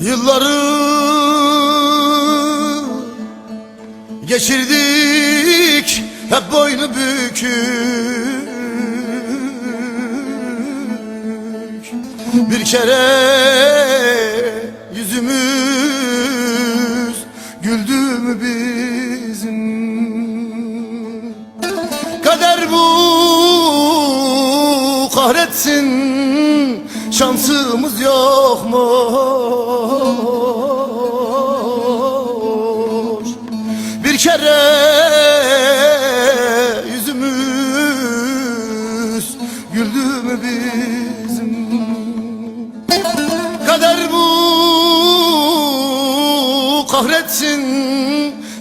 Yılları geçirdik hep boynu bükük. Bir kere yüzümüz güldü mü bizim? Kader bu kahretsin Şansımız yok mu? Bir kere yüzümüz güldü mü bizim Kader bu kahretsin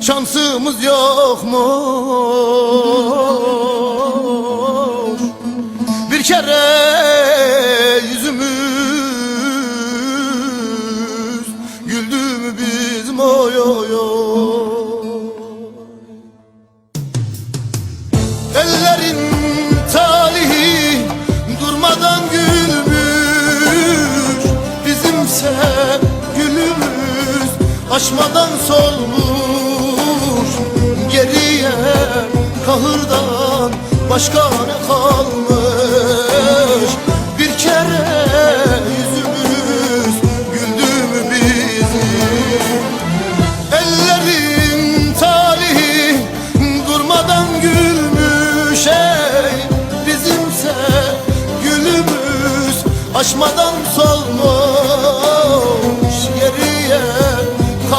Şansımız yok mu? Bir kere aşmadan solmuş Geriye kahırdan başka ne kalmış? Bir kere yüzümüz güldü mü bizim? Ellerin talihi durmadan gülmüş ey Bizimse gülümüz aşmadan solmuş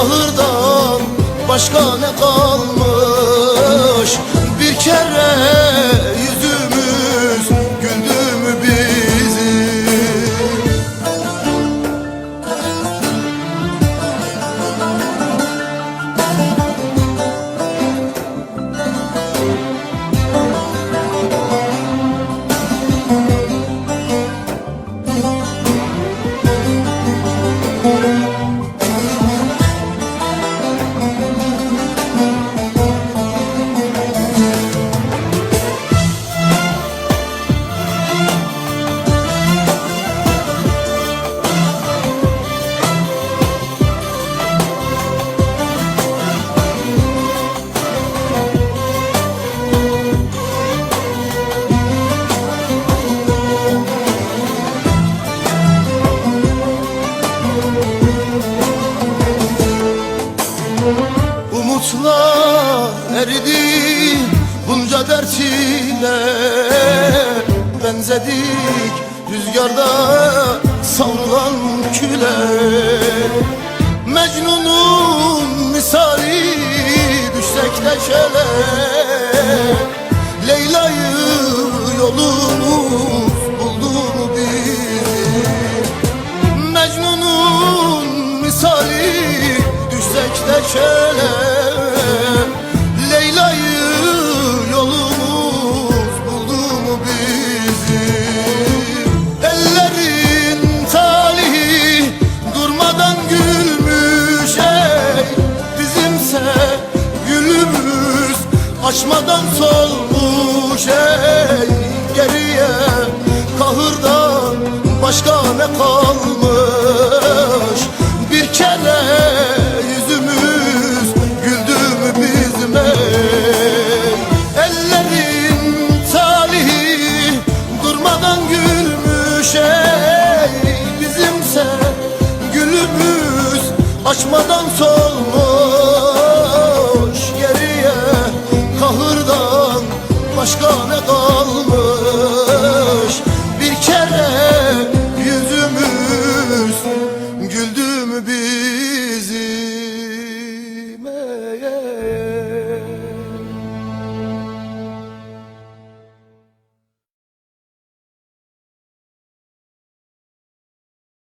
kahırdan başka ne kalmış? Bir kere eridi bunca dert ile Benzedik. Rüzgarda savrulan küle Mecnun'un misali düşsek de şele. Leyla'yı yolumuz buldu bizi Mecnun'un misali düşsek de şöyle açmadan solmuş ey Geriye. Kahırdan başka ne kalmış? Bir kere yüzümüz güldü mü bizim ey Ellerin talihi durmadan gülmüş ey Bizimse. Gülümüz açmadan kalmış.